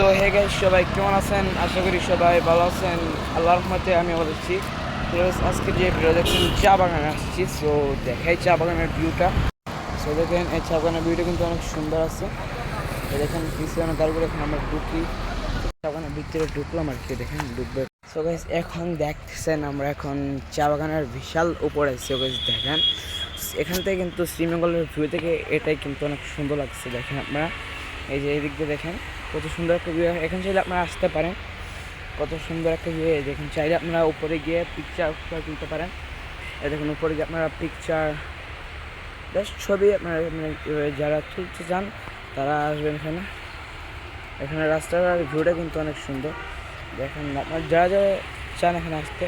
So, hey guys সবাই কেমন আছেন? আশা করি সবাই ভালো আছেন। আল্লাহর রহমতে আমি বলেছি আজকে যে ভিডিও দেখছেন, চা বাগানে আসছি। সো, দেখাই চা বাগানের ভিউটা সো, দেখেন, এই চা বাগানের ভিউটা কিন্তু অনেক সুন্দর আছে। দেখেন পিছনে তারপরে এখন আমরা ঢুকি। চা বাগানের ভিতরে ঢুকলাম আর কি, দেখেন, ঢুকবে। সো গাইস এখন দেখছেন, আমরা এখন চা বাগানের বিশাল উপরে সো গাইস দেখেন, এখান থেকে কিন্তু শ্রীমঙ্গলের ভিউ থেকে এটাই কিন্তু অনেক সুন্দর লাগছে, দেখেন আপনারা। এই যে, এই দিক দিয়ে দেখেন। কত সুন্দর একটা ভিউ এখানে চাইলে আপনারা আসতে পারেন। কত সুন্দর একটা ভিউ দেখেন, চাইলে আপনারা উপরে গিয়ে পিকচার তুলতে পারেন। দেখুন, উপরে গিয়ে আপনারা পিকচার জাস্ট ছবি আপনারা মানে যারা তুলতে চান, তারা আসবেন এখানে। এখানে রাস্তার ভিউটা কিন্তু অনেক সুন্দর। দেখেন, আপনার যারা যারা চান এখানে আসতে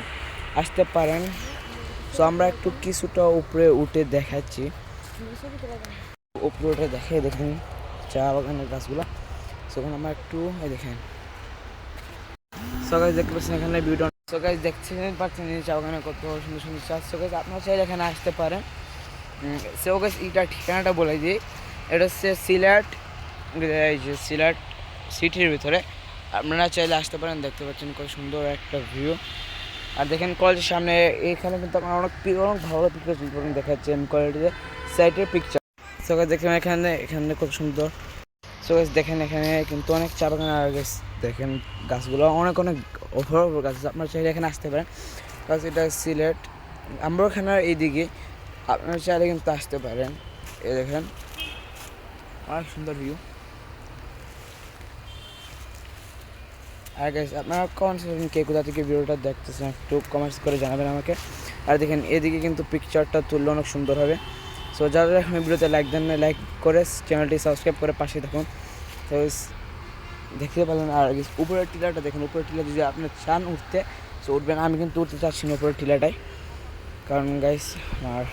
আসতে পারেন। তো আমরা একটু কিছুটা উপরে উঠে দেখাচ্ছি। উপরে উঠে দেখে দেখেন, চা বাগানের গাছগুলো। সেখানে আমরা একটু, এই দেখেন। সকালে দেখতে পাচ্ছেন এখানে ভিডিও সকালে দেখছেন, পাচ্ছেন চা বাগানে কত সুন্দর সুন্দর চা। সকালে আপনারা চাইলে এখানে আসতে পারেন। সো গাছ এইটার ঠিকানাটা বলে দিই। এটা হচ্ছে সিলেট সিলেট সিটির ভিতরে। আপনারা চাইলে আসতে পারেন, দেখতে পাচ্ছেন কত সুন্দর একটা ভিউ আর দেখেন কলেজের সামনে, এখানে কিন্তু আপনার অনেক অনেক ভালো পিকচার দেখাচ্ছে, আমি কলেজের সাইটের পিকচার সকালে দেখেন, এখানে এখানে খুব সুন্দর সো গাছ দেখেন এখানে কিন্তু অনেক চা বাগান আর গাছ দেখেন গাছগুলো অনেক অনেক ওপর ওপর গাছ। আপনারা চাইলে এখানে আসতে পারেন। গাছ এটা সিলেট। আমরা এখানে এইদিকে। আপনারা চাইলে কিন্তু আসতে পারেন। এই দেখেন। অনেক সুন্দর ভিউ আর গাইস আপনারা কোন কে কোথা থেকে ভিডিওটা দেখতেছেন একটু কমেন্টস করে জানাবেন আমাকে। আর দেখেন, এদিকে কিন্তু পিকচারটা তুললে অনেক সুন্দর হবে। সো যারা এখন ভিডিওতে লাইক দেন না লাইক করে চ্যানেলটি সাবস্ক্রাইব করে পাশে থাকুন। তো দেখতে পেলেন আর উপরের টিলাটা দেখুন, উপরের টিলা যদি আপনি চান উঠতে সো উঠবেন, আমি কিন্তু উঠতে চাচ্ছি না উপরের টিলাটাই কারণ গাইস আর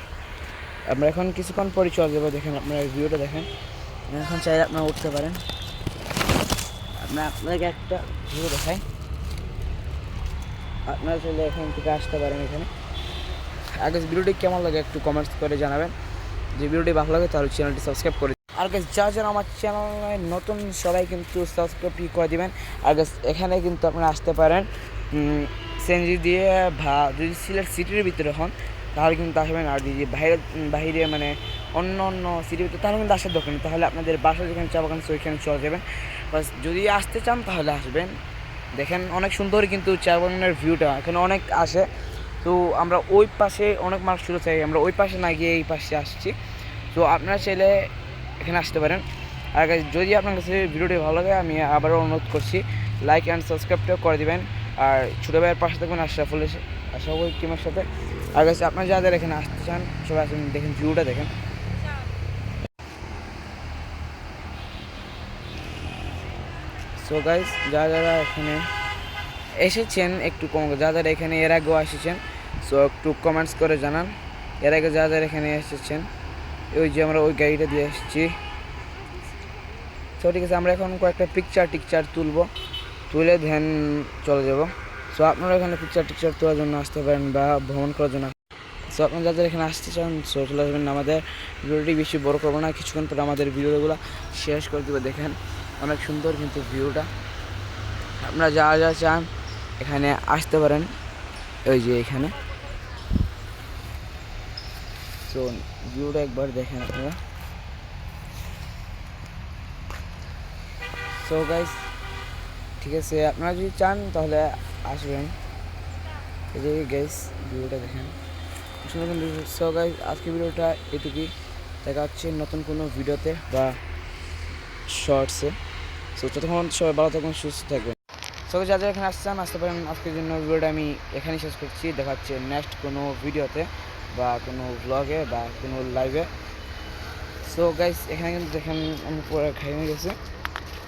আমরা এখন কিছুক্ষণ পরে চলে যাব, দেখেন আপনারা ভিডিওটা দেখেন। এখন চাইলে আপনারা উঠতে পারেন। আপনার আপনাকে একটা ভিডিও দেখাই। আপনারা চাইলে এখান থেকে আসতে পারেন এখানে। আগে ভিডিওটি কেমন লাগে একটু কমেন্টস করে জানাবেন। যে ভিডিওটি ভালো লাগে তাহলে চ্যানেলটি সাবস্ক্রাইব করে আর গাছ যা যারা আমার চ্যানেলে নতুন, সবাই কিন্তু সাবস্ক্রাইবটি করে দিবেন। আর এখানে কিন্তু আপনারা আসতে পারেন সেনজি দিয়ে ভা, যদি সিলেট সিটির ভিতরে হন, তাহলে কিন্তু আসবেন। আর যদি বাইরে বাইরে মানে অন্য অন্য সিটির ভিতরে, তাহলে কিন্তু আসার দরকার নেই। তাহলে আপনাদের বাসা যেখানে, চা বাগান ওইখানে চলে যাবেন। বাস যদি আসতে চান, তাহলে আসবেন। দেখেন, অনেক সুন্দর কিন্তু চা বাগানের ভিউটা এখানে অনেক আসে। তো আমরা ওই পাশে অনেক মানুষ শুরু চাই আমরা ওই পাশে না গিয়ে এই পাশে আসছি। তো আপনারা চাইলে এখানে আসতে পারেন। আর যদি আপনার কাছে ভিডিওটি ভালো লাগে, আমি আবারও অনুরোধ করছি লাইক অ্যান্ড সাবস্ক্রাইবটাও করে দিবেন। আর ছোটো ভাইয়ের পাশে থাকবেন আশরাফুল আশরাফুল টিমের সাথে। আর কাছে আপনারা যাদের এখানে আসতে চান, সবাই আসেন, দেখেন ভিউটা দেখেন। সো গাইস যারা যারা এখানে এসেছেন, একটু কম, যারা যারা এখানে এর আগেও এসেছেন সো একটু কমেন্টস করে জানান। এর আগে যা যারা এখানে এসেছেন, ওই যে আমরা ওই গাড়িটা দিয়ে এসেছি। সো ঠিক আছে, আমরা এখন কয়েকটা পিকচার টিকচার তুলবো। তুলে ধ্যান চলে যাব। সো আপনারা এখানে পিকচার টিকচার তোলার জন্য আসতে পারেন বা ভ্রমণ করার জন্য। সো আপনারা যাদের এখানে আসতে চান সো চলে আসবেন আমাদের। ভিডিওটি বেশি বড় করব না, কিছুক্ষণ পরে আমাদের ভিডিওগুলো শেষ করে দেবো। দেখেন, অনেক সুন্দর কিন্তু ভিউটা। আপনারা যা যা চান, এখানে আসতে পারেন। ওই যে এখানে। সো ভিউটা একবার দেখেন আপনারা। সো গাইস ঠিক আছে, আপনারা যদি চান, তাহলে আসবেন। এই যে গাইস ভিডিওটা দেখেন। সুন্দর সো গাইস আজকে ভিডিওটা এটুকুই। দেখা হচ্ছে নতুন কোনো ভিডিওতে বা শর্টসে সো যতক্ষণ সবাই ভালো থাকুন, সুস্থ থাকবেন সো যাদের এখানে আসতে চান, আসতে পারেন। আজকের জন্য ভিডিওটা আমি এখানেই শেষ করছি। দেখা হচ্ছে নেক্সট কোনো ভিডিওতে। বা কোনো ব্লগে বা কোনো লাইভে সো গাইস এখানে কিন্তু দেখেন আমি পরে খাই হয়ে গেছে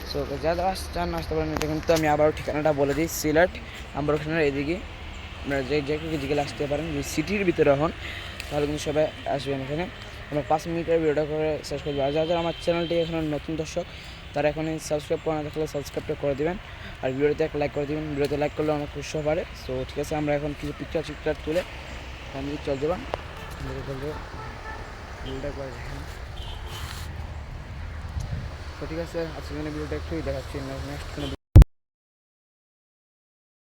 সো যারা আসতে চান, আসতে পারেন। এটা কিন্তু আমি আবার ঠিকানাটা বলে দিই, সিলেট আমার ওখানে এদিকে। আপনারা যে যে যেগুলো আসতে পারেন, যদি সিটির ভিতরে হন, তাহলে কিন্তু সবাই আসবেন এখানে। আমরা পাঁচ মিনিটের ভিডিওটা করে শেষ করব। আর যারা আমার চ্যানেলটি এখানে নতুন দর্শক, তারা এখন সাবস্ক্রাইব করে না থাকলে সাবস্ক্রাইবটা করে দিবেন। আর ভিডিওতে একটা লাইক করে দিবেন। ভিডিওতে লাইক করলে অনেক খুশি পারে সো ঠিক আছে, আমরা এখন কিছু পিকচার টিকচার তুলে আমি চল যাবেন ভিডিওটা করে দেখেন তো ঠিক আছে আজকের জন্য ভিডিওটা একটুই দেখাচ্ছি নেক্সট কোনো